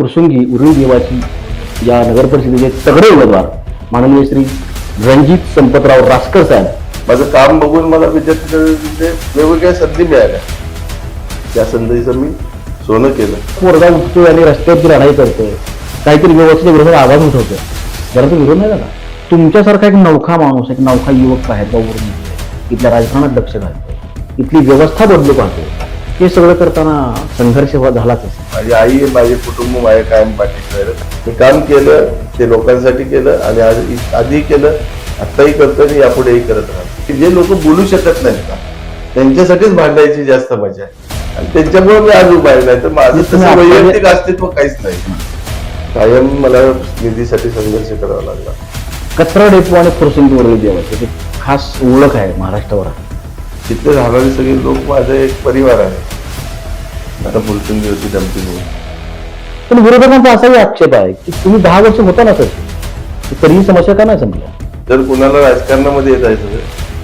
फुरसुंगी उरुळी देवाची या नगर परिषदेचे तगडे उमेदवार माननीय श्री रणजित संपतराव रासकर साहेब. माझं काम बघून मला विद्यार्थी वेगवेगळ्या संधी मिळाल्या. त्या संधीचं मी सोनं केलं. पोरगा उठतोय आणि रस्त्यावरती लढाई करतोय. काहीतरी व्यवस्थेच्या विरोधात आवाज उठवतोय. जरा तो विरोध नाही झाला. तुमच्यासारखा एक नौखा माणूस एक नौखा युवक बाहेरगाववरून इथल्या राजकारणात लक्ष घालतोय. इथली व्यवस्था बदलू पाहतोय. हे सगळं करताना संघर्ष झालाच माझी आई माझे कुटुंब माझ्या कायम पाठीशी राहिलं मी काम केलं ते लोकांसाठी केलं आणि आज आधी केलं आत्ताही करतो आणि यापुढेही करत राहतो. की जे लोक बोलू शकत नाहीत ना त्यांच्यासाठीच भांडायची जास्त मजा आहे. आणि त्यांच्यामुळे मी आज उभा आहे नाही तर माझं तसं वैयक्तिक अस्तित्व काहीच नाही. कायम मला निधीसाठी संघर्ष करावा लागला. कचरा डेपो आणि फुरसुंगी देवाची एक खास ओळख आहे महाराष्ट्रावर. तिथे राहणारे सगळे लोक माझा एक परिवार आहे. आता फुलसुंगी होती डम्पिंग होती पण विरोधकांचा असाही आक्षेप आहे की तुम्ही दहा वर्ष होता ना तशी तरी ही समस्या का नाही संपल्या? जर कुणाला राजकारणामध्ये येत आहे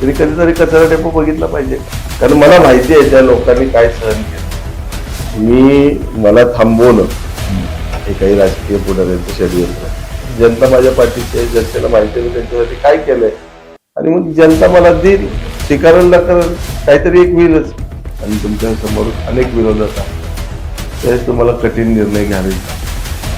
तरी कधीतरी कचरा डेपो बघितला पाहिजे. कारण मला माहिती आहे त्या लोकांनी काय सहन केलं. मी मला थांबवणं हे काही राजकीय पुढाऱ्यांचं षडयंत्र. जनता माझ्या पाठीची आहे जनतेला माहिती आहे मी त्यांच्यासाठी काय केलंय. आणि मग जनता मला देईल. स्वीकारायला लागतं काहीतरी एक होईलच आणि तुमच्यासमोर अनेक विरोधक आहेत. त्यावेळेस तुम्हाला कठीण निर्णय घ्यावे